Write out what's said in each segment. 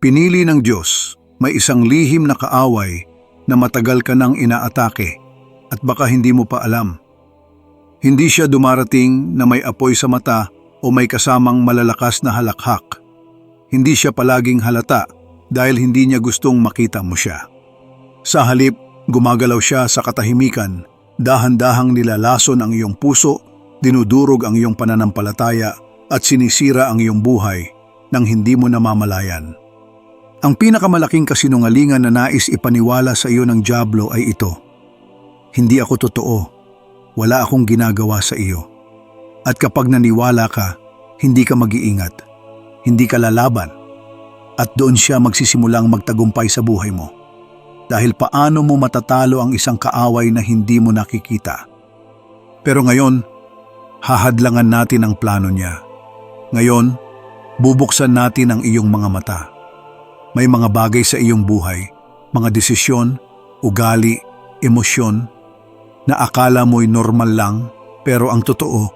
Pinili ng Diyos, may isang lihim na kaaway na matagal ka nang inaatake at baka hindi mo pa alam. Hindi siya dumarating na may apoy sa mata o may kasamang malalakas na halakhak. Hindi siya palaging halata dahil hindi niya gustong makita mo siya. Sa halip, gumagalaw siya sa katahimikan, dahan-dahang nilalason ang iyong puso, dinudurog ang iyong pananampalataya at sinisira ang iyong buhay nang hindi mo namamalayan. Ang pinakamalaking kasinungalingan na nais ipaniwala sa iyo ng Diablo ay ito. Hindi ako totoo. Wala akong ginagawa sa iyo. At kapag naniwala ka, hindi ka mag-iingat. Hindi ka lalaban. At doon siya magsisimulang magtagumpay sa buhay mo. Dahil paano mo matatalo ang isang kaaway na hindi mo nakikita. Pero ngayon, hahadlangan natin ang plano niya. Ngayon, bubuksan natin ang iyong mga mata. May mga bagay sa iyong buhay, mga desisyon, ugali, emosyon, na akala mo'y normal lang, pero ang totoo,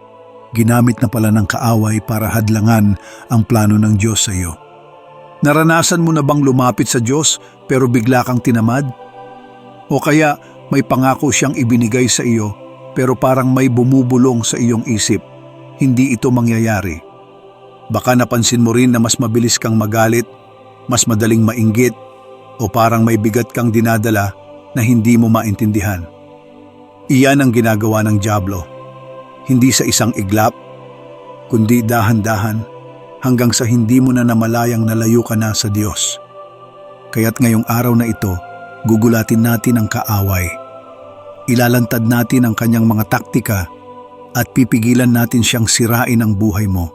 ginamit na pala ng kaaway para hadlangan ang plano ng Diyos sa iyo. Naranasan mo na bang lumapit sa Diyos pero bigla kang tinamad? O kaya may pangako siyang ibinigay sa iyo pero parang may bumubulong sa iyong isip, hindi ito mangyayari. Baka napansin mo rin na mas mabilis kang magalit mas madaling mainggit o parang may bigat kang dinadala na hindi mo maintindihan. Iyan ang ginagawa ng Diablo. Hindi sa isang iglap, kundi dahan-dahan hanggang sa hindi mo na namalayang nalayo ka na sa Diyos. Kaya't ngayong araw na ito, gugulatin natin ang kaaway. Ilalantad natin ang kanyang mga taktika at pipigilan natin siyang sirain ang buhay mo.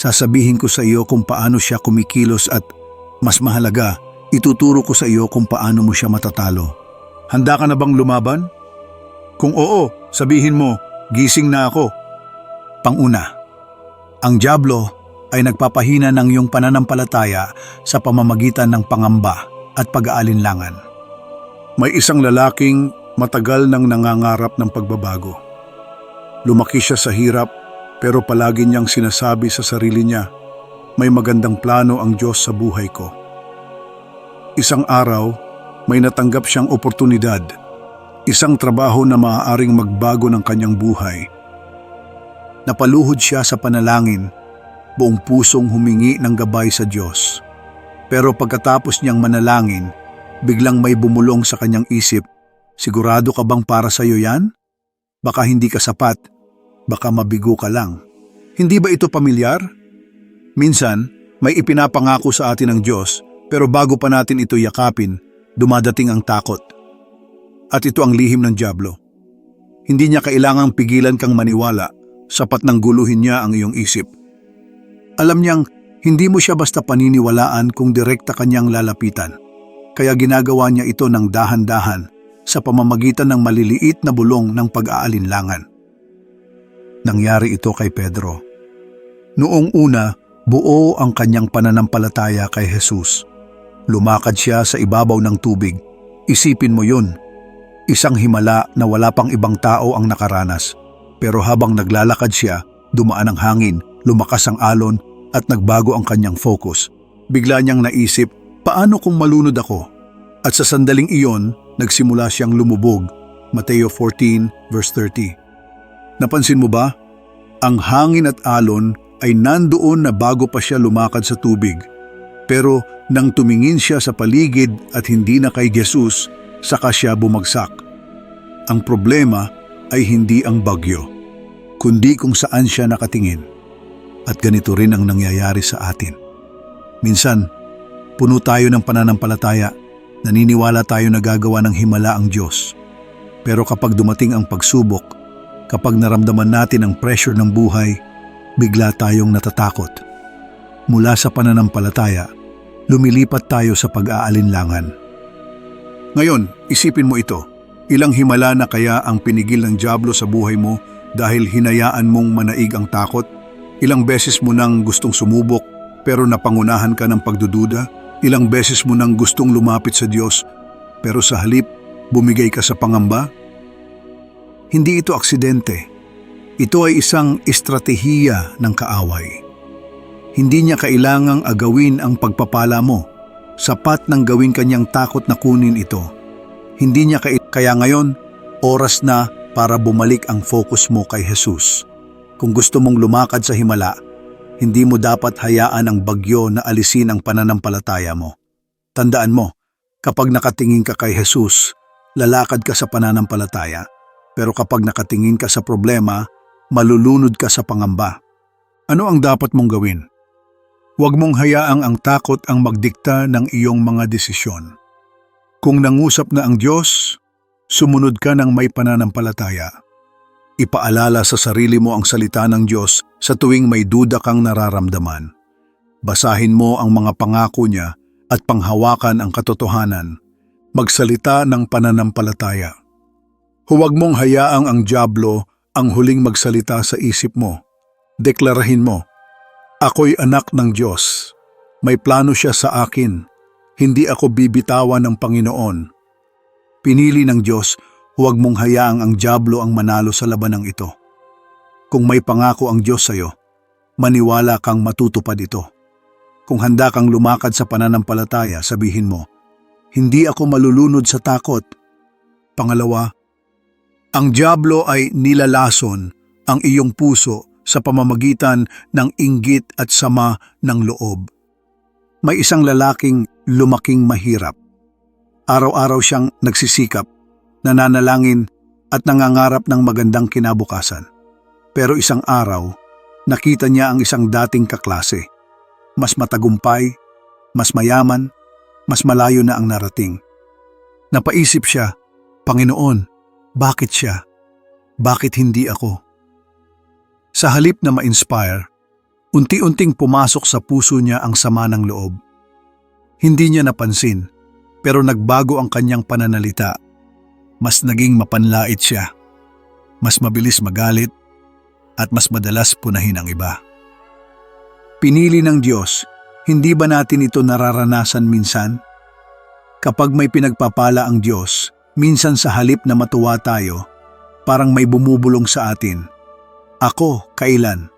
Sasabihin ko sa iyo kung paano siya kumikilos at mas mahalaga, ituturo ko sa iyo kung paano mo siya matatalo. Handa ka na bang lumaban? Kung oo, sabihin mo, gising na ako. Panguna, ang Diablo ay nagpapahina ng iyong pananampalataya sa pamamagitan ng pangamba at pag-aalinlangan. May isang lalaking matagal nang nangangarap ng pagbabago. Lumaki siya sa hirap pero palagi niyang sinasabi sa sarili niya, may magandang plano ang Diyos sa buhay ko. Isang araw, may natanggap siyang oportunidad, isang trabaho na maaaring magbago ng kanyang buhay. Napaluhod siya sa panalangin, buong pusong humingi ng gabay sa Diyos. Pero pagkatapos niyang manalangin, biglang may bumulong sa kanyang isip, sigurado ka bang para sa iyo yan? Baka hindi ka sapat, baka mabigo ka lang. Hindi ba ito pamilyar? Minsan, may ipinapangako sa atin ng Diyos pero bago pa natin ito yakapin, dumadating ang takot. At ito ang lihim ng Diablo. Hindi niya kailangang pigilan kang maniwala, sapat nang guluhin niya ang iyong isip. Alam niyang hindi mo siya basta paniniwalaan kung direkta kanyang lalapitan. Kaya ginagawa niya ito ng dahan-dahan sa pamamagitan ng maliliit na bulong ng pag-aalinlangan. Nangyari ito kay Pedro. Noong una, buo ang kanyang pananampalataya kay Jesus. Lumakad siya sa ibabaw ng tubig. Isipin mo yun. Isang himala na wala pang ibang tao ang nakaranas. Pero habang naglalakad siya, dumaan ang hangin, lumakas ang alon at nagbago ang kanyang focus. Bigla niyang naisip, paano kung malunod ako? At sa sandaling iyon, nagsimula siyang lumubog. Mateo 14 verse 30. Napansin mo ba? Ang hangin at alon ay nandoon na bago pa siya lumakad sa tubig. Pero nang tumingin siya sa paligid at hindi na kay Jesus, saka siya bumagsak. Ang problema ay hindi ang bagyo, kundi kung saan siya nakatingin. At ganito rin ang nangyayari sa atin. Minsan, puno tayo ng pananampalataya, naniniwala tayo na gagawa ng himala ang Diyos. Pero kapag dumating ang pagsubok, kapag naramdaman natin ang pressure ng buhay, bigla tayong natatakot. Mula sa pananampalataya, lumilipat tayo sa pag-aalinlangan. Ngayon, isipin mo ito. Ilang himala na kaya ang pinigil ng Diablo sa buhay mo dahil hinayaan mong manaig ang takot? Ilang beses mo nang gustong sumubok pero napangunahan ka ng pagdududa? Ilang beses mo nang gustong lumapit sa Diyos pero sa halip bumigay ka sa pangamba? Hindi ito aksidente. Ito ay isang estratehiya ng kaaway. Hindi niya kailangang agawin ang pagpapala mo. Sapat nang gawin kanyang takot na kunin ito. Hindi niya kai- kaya ngayon, oras na para bumalik ang focus mo kay Jesus. Kung gusto mong lumakad sa himala, hindi mo dapat hayaan ang bagyo na alisin ang pananampalataya mo. Tandaan mo, kapag nakatingin ka kay Jesus, lalakad ka sa pananampalataya. Pero kapag nakatingin ka sa problema, malulunod ka sa pangamba. Ano ang dapat mong gawin? Huwag mong hayaang ang takot ang magdikta ng iyong mga desisyon. Kung nangusap na ang Diyos, sumunod ka ng may pananampalataya. Ipaalala sa sarili mo ang salita ng Diyos sa tuwing may duda kang nararamdaman. Basahin mo ang mga pangako niya at panghawakan ang katotohanan. Magsalita ng pananampalataya. Huwag mong hayaang ang Diablo ang huling magsalita sa isip mo. Deklarahin mo, Ako'y anak ng Diyos. May plano siya sa akin. Hindi ako bibitawan ng Panginoon. Pinili ng Diyos, huwag mong hayaang ang Diablo ang manalo sa labanang ito. Kung may pangako ang Diyos sa'yo, maniwala kang matutupad ito. Kung handa kang lumakad sa pananampalataya, sabihin mo, Hindi ako malulunod sa takot. Pangalawa, ang Diablo ay nilalason ang iyong puso sa pamamagitan ng inggit at sama ng loob. May isang lalaking lumaking mahirap. Araw-araw siyang nagsisikap, nananalangin at nangangarap ng magandang kinabukasan. Pero isang araw, nakita niya ang isang dating kaklase. Mas matagumpay, mas mayaman, mas malayo na ang narating. Napaisip siya, Panginoon, bakit siya? Bakit hindi ako? Sa halip na ma-inspire, unti-unting pumasok sa puso niya ang sama ng loob. Hindi niya napansin, pero nagbago ang kanyang pananalita. Mas naging mapanlait siya. Mas mabilis magalit at mas madalas punahin ang iba. Pinili ng Diyos, hindi ba natin ito nararanasan minsan? Kapag may pinagpapala ang Diyos, minsan sa halip na matuwa tayo, parang may bumubulong sa atin. Ako, kailan?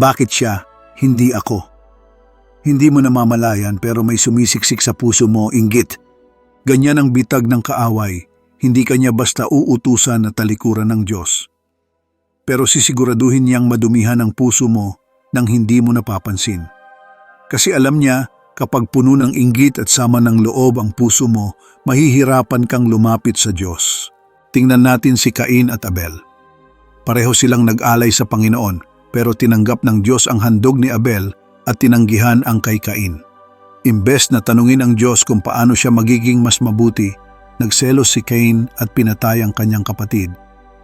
Bakit siya, hindi ako? Hindi mo namamalayan pero may sumisiksik sa puso mo inggit. Ganyan ang bitag ng kaaway, hindi kanya basta uutusan na talikuran ng Diyos. Pero sisiguraduhin niyang madumihan ang puso mo nang hindi mo napapansin. Kasi alam niya, kapag puno ng inggit at sama ng loob ang puso mo, mahihirapan kang lumapit sa Diyos. Tingnan natin si Cain at Abel. Pareho silang nag-alay sa Panginoon pero tinanggap ng Diyos ang handog ni Abel at tinanggihan ang kay Cain. Imbes na tanungin ang Diyos kung paano siya magiging mas mabuti, nagselos si Cain at pinatay ang kanyang kapatid.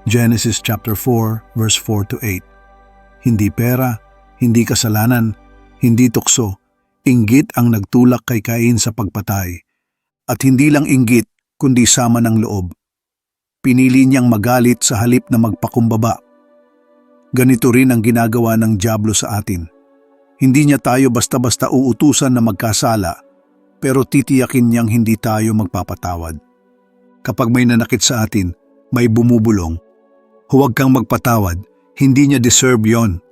Genesis chapter 4 verse 4 to 8. Hindi pera, hindi kasalanan, hindi tukso, inggit ang nagtulak kay Cain sa pagpatay. At hindi lang inggit, kundi sama ng loob. Pinili niyang magalit sa halip na magpakumbaba. Ganito rin ang ginagawa ng Diablo sa atin. Hindi niya tayo basta-basta uutusan na magkasala, pero titiyakin niyang hindi tayo magpapatawad. Kapag may nanakit sa atin, may bumubulong, huwag kang magpatawad, hindi niya deserve yon.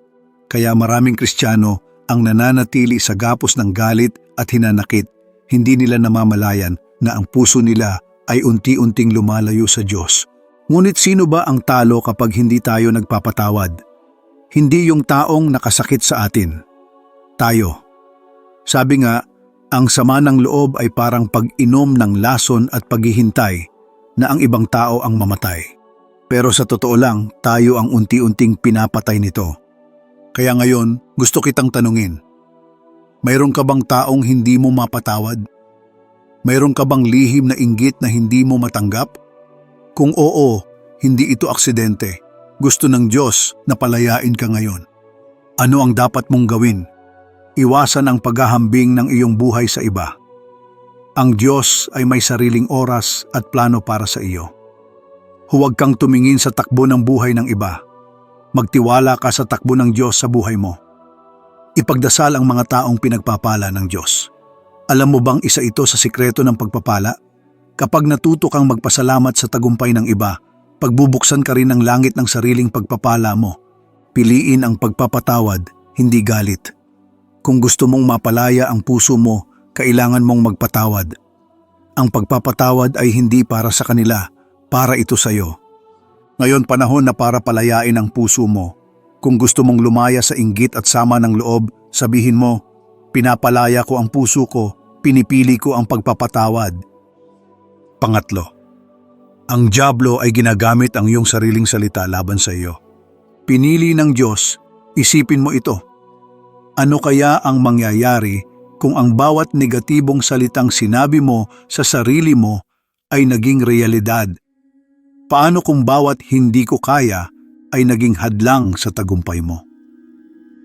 Kaya maraming Kristiyano ang nananatili sa gapos ng galit at hinanakit, hindi nila namamalayan na ang puso nila ay unti-unting lumalayo sa Diyos. Ngunit sino ba ang talo kapag hindi tayo nagpapatawad? Hindi yung taong nakasakit sa atin. Tayo. Sabi nga, ang sama ng loob ay parang pag-inom ng lason at paghihintay na ang ibang tao ang mamatay. Pero sa totoo lang, tayo ang unti-unting pinapatay nito. Kaya ngayon, gusto kitang tanungin. Mayroon ka bang taong hindi mo mapatawad? Mayroon ka bang lihim na inggit na hindi mo matanggap? Kung oo, hindi ito aksidente. Gusto ng Diyos na palayain ka ngayon. Ano ang dapat mong gawin? Iwasan ang paghahambing ng iyong buhay sa iba. Ang Diyos ay may sariling oras at plano para sa iyo. Huwag kang tumingin sa takbo ng buhay ng iba. Magtiwala ka sa takbo ng Diyos sa buhay mo. Ipagdasal ang mga taong pinagpapala ng Diyos. Alam mo bang isa ito sa sikreto ng pagpapala? Kapag natuto kang magpasalamat sa tagumpay ng iba, pagbubuksan ka rin ng langit ng sariling pagpapala mo. Piliin ang pagpapatawad, hindi galit. Kung gusto mong mapalaya ang puso mo, kailangan mong magpatawad. Ang pagpapatawad ay hindi para sa kanila, para ito sa iyo. Ngayon panahon na para palayain ang puso mo. Kung gusto mong lumaya sa inggit at sama ng loob, sabihin mo, pinapalaya ko ang puso ko, pinipili ko ang pagpapatawad. Pangatlo, ang Diablo ay ginagamit ang iyong sariling salita laban sa iyo. Pinili ng Diyos, isipin mo ito. Ano kaya ang mangyayari kung ang bawat negatibong salitang sinabi mo sa sarili mo ay naging realidad? Paano kung bawat hindi ko kaya ay naging hadlang sa tagumpay mo?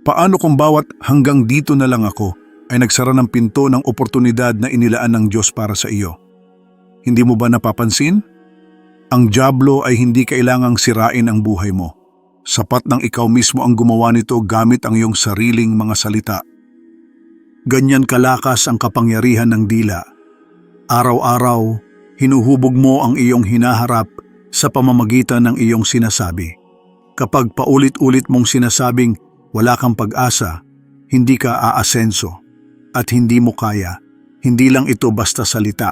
Paano kung bawat hanggang dito na lang ako ay nagsara ng pinto ng oportunidad na inilaan ng Diyos para sa iyo? Hindi mo ba napapansin? Ang Diablo ay hindi kailangang sirain ang buhay mo. Sapat nang ikaw mismo ang gumawa nito gamit ang iyong sariling mga salita. Ganyan kalakas ang kapangyarihan ng dila. Araw-araw, hinuhubog mo ang iyong hinaharap sa pamamagitan ng iyong sinasabi. Kapag paulit-ulit mong sinasabing wala kang pag-asa, hindi ka aasenso, at hindi mo kaya, hindi lang ito basta salita.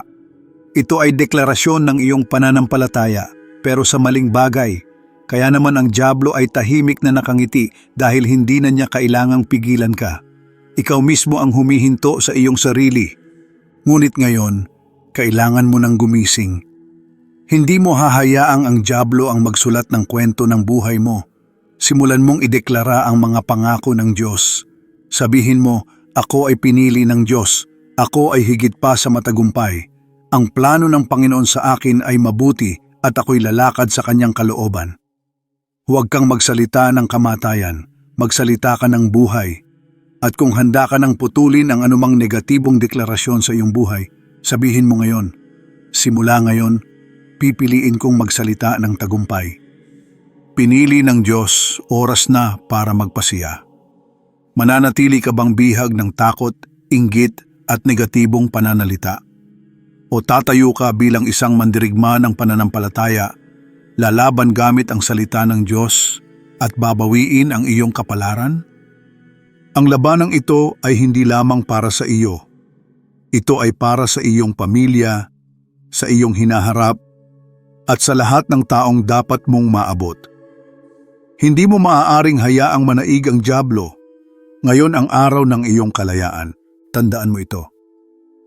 Ito ay deklarasyon ng iyong pananampalataya, pero sa maling bagay. Kaya naman ang Diablo ay tahimik na nakangiti dahil hindi na niya kailangang pigilan ka. Ikaw mismo ang humihinto sa iyong sarili. Ngunit ngayon, kailangan mo nang gumising. Hindi mo hahayaang ang Diablo ang magsulat ng kwento ng buhay mo. Simulan mong ideklara ang mga pangako ng Diyos. Sabihin mo, ako ay pinili ng Diyos. Ako ay higit pa sa matagumpay. Ang plano ng Panginoon sa akin ay mabuti at ako'y lalakad sa kanyang kalooban. Huwag kang magsalita ng kamatayan, magsalita ka ng buhay. At kung handa ka ng putulin ang anumang negatibong deklarasyon sa iyong buhay, sabihin mo ngayon, simula ngayon, pipiliin kong magsalita ng tagumpay. Pinili ng Diyos oras na para magpasiya. Mananatili ka bang bihag ng takot, inggit at negatibong pananalita? O tatayo ka bilang isang mandirigma ng pananampalataya lalaban gamit ang salita ng Diyos at babawiin ang iyong kapalaran? Ang labanang ito ay hindi lamang para sa iyo. Ito ay para sa iyong pamilya, sa iyong hinaharap, at sa lahat ng taong dapat mong maabot. Hindi mo maaaring hayaang manaig ang Diablo. Ngayon ang araw ng iyong kalayaan. Tandaan mo ito.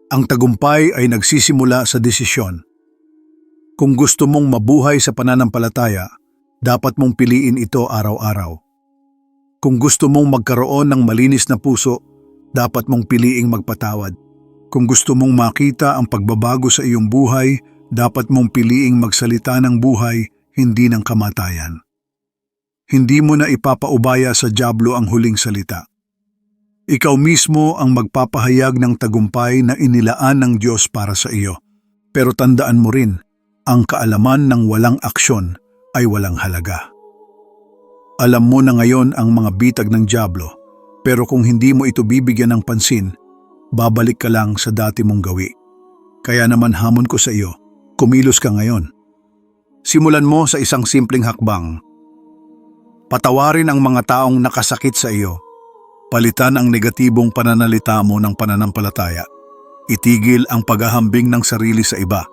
Ang tagumpay ay nagsisimula sa desisyon. Kung gusto mong mabuhay sa pananampalataya, dapat mong piliin ito araw-araw. Kung gusto mong magkaroon ng malinis na puso, dapat mong piliing magpatawad. Kung gusto mong makita ang pagbabago sa iyong buhay, dapat mong piliing magsalita ng buhay, hindi ng kamatayan. Hindi mo na ipapaubaya sa Diablo ang huling salita. Ikaw mismo ang magpapahayag ng tagumpay na inilaan ng Diyos para sa iyo. Pero tandaan mo rin, ang kaalaman ng walang aksyon ay walang halaga. Alam mo na ngayon ang mga bitag ng Diablo, pero kung hindi mo ito bibigyan ng pansin, babalik ka lang sa dati mong gawi. Kaya naman hamon ko sa iyo, kumilos ka ngayon. Simulan mo sa isang simpleng hakbang. Patawarin ang mga taong nakasakit sa iyo. Palitan ang negatibong pananalita mo ng pananampalataya. Itigil ang paghahambing ng sarili sa iba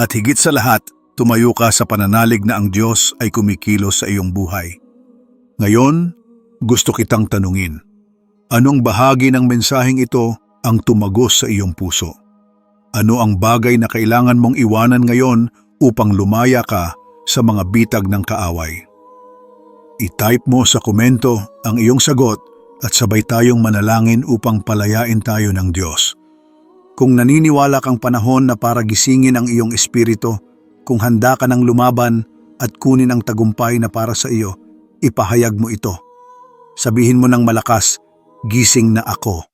at higit sa lahat, tumayo ka sa pananalig na ang Diyos ay kumikilos sa iyong buhay. Ngayon, gusto kitang tanungin, anong bahagi ng mensaheng ito ang tumagos sa iyong puso? Ano ang bagay na kailangan mong iwanan ngayon upang lumaya ka sa mga bitag ng kaaway? I-type mo sa komento ang iyong sagot at sabay tayong manalangin upang palayain tayo ng Diyos. Kung naniniwala kang panahon na para gisingin ang iyong espiritu, kung handa ka ng lumaban at kunin ang tagumpay na para sa iyo, ipahayag mo ito. Sabihin mo ng malakas, gising na ako.